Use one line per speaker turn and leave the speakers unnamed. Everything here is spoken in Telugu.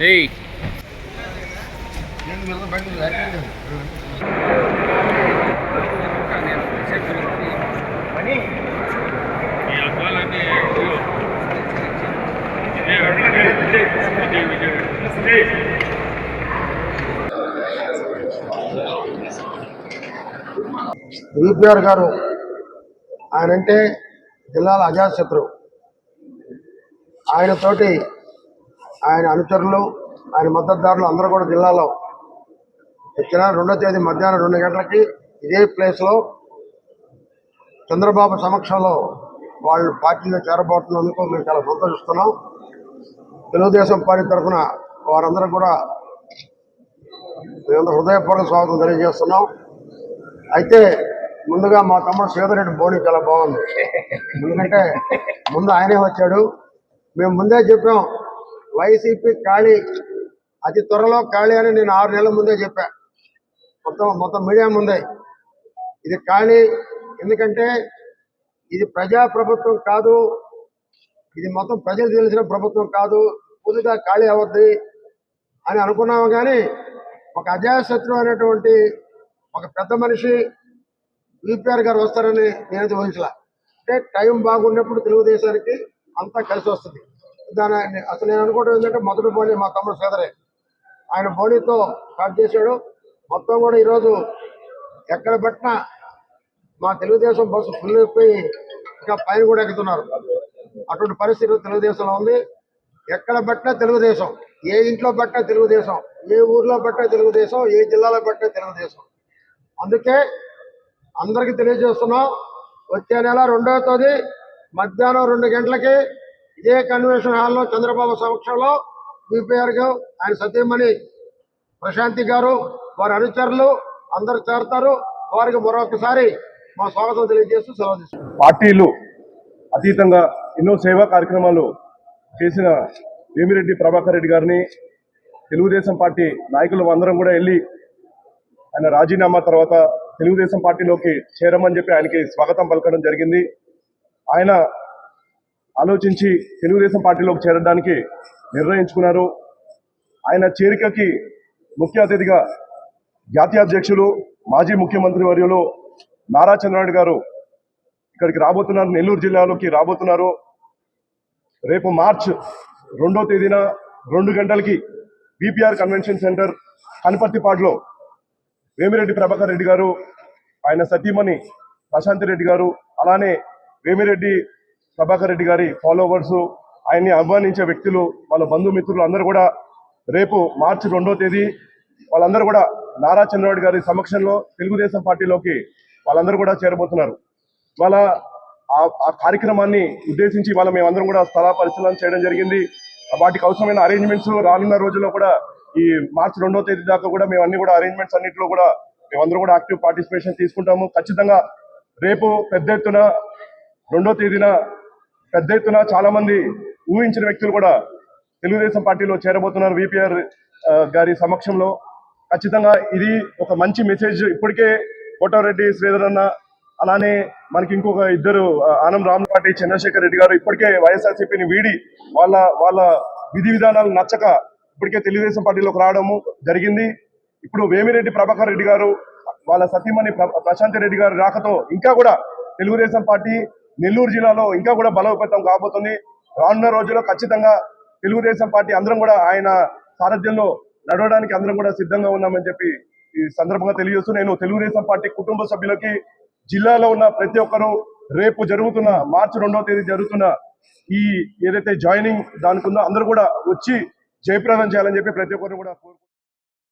ఏయ్
యూపీఆర్ గారు ఆయనంటే జిల్లాల అజాత్ అజాతశత్రువు ఆయనతోటి ఆయన అనుచరులు ఆయన మద్దతుదారులు అందరూ కూడా జిల్లాలో ఇచ్చిన రెండో తేదీ మధ్యాహ్నం రెండు గంటలకి ఇదే ప్లేస్లో చంద్రబాబు సమక్షంలో వాళ్ళు పార్టీలో చేరబోతున్నందుకు మేము చాలా సంతోషిస్తున్నాం. తెలుగుదేశం పార్టీ తరఫున వారందరూ కూడా మేము హృదయపూర్వక స్వాగతం తెలియజేస్తున్నాం. అయితే ముందుగా మా తమ్ముడు శ్రీధరెడ్డి బోని చాలా బాగుంది. ఎందుకంటే ముందు ఆయనే వచ్చాడు. మేము ముందే చెప్పాం వైసీపీ ఖాళీ. అతి త్వరలో ఖాళీ అని నేను ఆరు నెలల ముందే చెప్పా. మొత్తం మొత్తం మీడియా ముందే. ఇది ఖాళీ. ఎందుకంటే ఇది ప్రజా ప్రభుత్వం కాదు. ఇది మొత్తం ప్రజలు తెలిసిన ప్రభుత్వం కాదు. పూర్తిగా ఖాళీ అవద్ది అని అనుకున్నాము కానీ ఒక అజాశత్రు అనేటువంటి ఒక పెద్ద మనిషి విపిఆర్ గారు వస్తారని నేను ఊహించలా. అంటే టైం బాగున్నప్పుడు తెలుగుదేశానికి అంతా కలిసి వస్తుంది. దాని అసలు నేను అనుకోవడం ఏంటంటే మొదటి బోని మా తమ్ముడు సోదరే. ఆయన బోనీతో స్టార్ట్ చేశాడు. మొత్తం కూడా ఈరోజు ఎక్కడ పెట్టినా మా తెలుగుదేశం బస్సు ఫుల్ అయిపోయి ఇంకా పైన కూడా ఎక్కుతున్నారు. అటువంటి పరిస్థితి తెలుగుదేశంలో ఉంది. ఎక్కడ పెట్టినా తెలుగుదేశం. ఏ ఇంట్లో పెట్టినా తెలుగుదేశం. ఏ ఊర్లో పెట్టినా తెలుగుదేశం. ఏ జిల్లాలో పెట్టినా తెలుగుదేశం. అందుకే అందరికీ తెలియజేస్తున్నాం. వచ్చే నెల రెండవ తేదీ మధ్యాహ్నం రెండు గంటలకి ఇదే కన్వెన్షన్ హాల్లో చంద్రబాబు సమక్షంలో బీపీఆర్ గారు ఆయన సతీమణి ప్రశాంతి గారు వారి అనుచరులు అందరు చేరతారు. వారికి మరొకసారి మా స్వాగతం తెలియజేస్తూ సెలవు
పార్టీలు అతీతంగా ఎన్నో సేవా కార్యక్రమాలు చేసిన వేమిరెడ్డి ప్రభాకర్ రెడ్డి గారిని తెలుగుదేశం పార్టీ నాయకులు అందరం కూడా వెళ్ళి ఆయన రాజీనామా తర్వాత తెలుగుదేశం పార్టీలోకి చేరమని చెప్పి ఆయనకి స్వాగతం పలకడం జరిగింది. ఆయన ఆలోచించి తెలుగుదేశం పార్టీలోకి చేరడానికి నిర్ణయించుకున్నారు. ఆయన చేరికకి ముఖ్య అతిథిగా జాతీయ అధ్యక్షులు మాజీ ముఖ్యమంత్రి వర్యులు నారా చంద్రనాయుడు గారు ఇక్కడికి రాబోతున్నారు. నెల్లూరు జిల్లాలోకి రాబోతున్నారు. రేపు మార్చ్ రెండో తేదీన రెండు గంటలకి బీపీఆర్ కన్వెన్షన్ సెంటర్ కనపర్తిపాడులో వేమిరెడ్డి ప్రభాకర్ రెడ్డి గారు ఆయన సతీమణి ప్రశాంతి రెడ్డి గారు అలానే వేమిరెడ్డి ప్రభాకర్ రెడ్డి గారి ఫాలోవర్స్ ఆయన్ని ఆహ్వానించే వ్యక్తులు వాళ్ళ బంధుమిత్రులు అందరూ కూడా రేపు మార్చి రెండో తేదీ వాళ్ళందరూ కూడా నారా చంద్రబాబు గారి సమక్షంలో తెలుగుదేశం పార్టీలోకి వాళ్ళందరూ కూడా చేరబోతున్నారు. ఇవాళ ఆ- ఆ కార్యక్రమాన్ని ఉద్దేశించి ఇవాళ మేమందరం కూడా స్థల పరిశీలన చేయడం జరిగింది. వాటికి అవసరమైన అరేంజ్మెంట్స్ రానున్న రోజుల్లో కూడా ఈ మార్చి రెండో తేదీ దాకా కూడా మేము అన్ని కూడా అరేంజ్మెంట్స్ అన్నింటిలో కూడా మేమందరం కూడా యాక్టివ్ పార్టిసిపేషన్ తీసుకుంటాము. ఖచ్చితంగా రేపు పెద్ద ఎత్తున రెండో తేదీన పెద్ద ఎత్తున చాలా మంది ఊహించిన వ్యక్తులు కూడా తెలుగుదేశం పార్టీలో చేరబోతున్నారు విపిఆర్ గారి సమక్షంలో. ఖచ్చితంగా ఇది ఒక మంచి మెసేజ్. ఇప్పటికే కోటారెడ్డి శ్రీధర్ అన్న అలానే మనకి ఇంకొక ఇద్దరు ఆనం రామపాటి చంద్రశేఖర్ రెడ్డి గారు ఇప్పటికే వైఎస్ఆర్సీపీని వీడి వాళ్ళ వాళ్ళ విధి విధానాలు నచ్చక ఇప్పటికే తెలుగుదేశం పార్టీలోకి రావడము జరిగింది. ఇప్పుడు వేమిరెడ్డి ప్రభాకర్ రెడ్డి గారు వాళ్ళ సతీమణి ప్ర- ప్రశాంతి రెడ్డి గారు రాకతో ఇంకా కూడా తెలుగుదేశం పార్టీ నెల్లూరు జిల్లాలో ఇంకా కూడా బలోపేతం కాబోతుంది. రానున్న రోజుల్లో ఖచ్చితంగా తెలుగుదేశం పార్టీ అందరం కూడా ఆయన సారథ్యంలో నడవడానికి అందరం కూడా సిద్ధంగా ఉన్నామని చెప్పి ఈ సందర్భంగా తెలియజేస్తూ నేను తెలుగుదేశం పార్టీ కుటుంబ సభ్యులకి జిల్లాలో ఉన్న ప్రతి ఒక్కరూ రేపు జరుగుతున్న మార్చి రెండవ తేదీ జరుగుతున్న ఈ ఏదైతే జాయినింగ్ దానికి ఉందో అందరూ కూడా వచ్చి జయప్రదం చేయాలని చెప్పి ప్రతి ఒక్కరు కూడా